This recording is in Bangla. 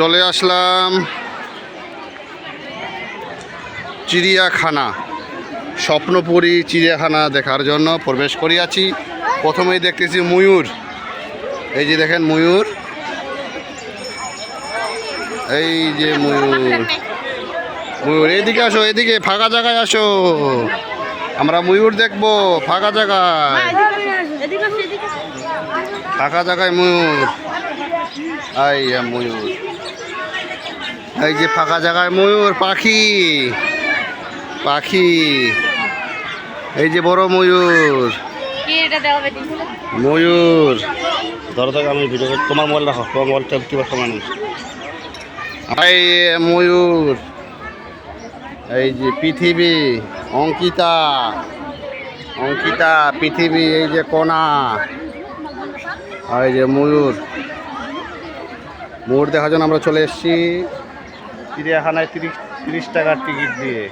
চলে আসলাম চিড়িয়াখানা, স্বপ্নপুরী চিড়িয়াখানা দেখার জন্য প্রবেশ করিয়াছি। প্রথমেই দেখতেছি ময়ূর। এই যে দেখেন ময়ূর। এই যে ময়ূর। ময়ূর এইদিকে আসো, এদিকে, ফাঁকা জায়গায় আসো। আমরা ময়ূর দেখব, ফাঁকা জায়গায়। ফাঁকা জায়গায় ময়ূর। যে ময়ূর। এই যে ফাঁকা জায়গায় ময়ূর পাখি। পাখি। এই যে বড় ময়ূর। ময়ূর। ধরো ধরো আমি ভিডিও তোমার মোবাইল রাখো তোমার মোবাইলটা কিবা সময় নেই এই ময়ূর। এই যে পৃথিবী অঙ্কিতা। অঙ্কিতা পৃথিবী এই যে কণা। আর এই যে ময়ূর। ময়ূর দেখার জন্য আমরা চলে এসেছি। চিড়িয়াখানায় তিরিশ তিরিশ টাকার টিকিট দিয়ে।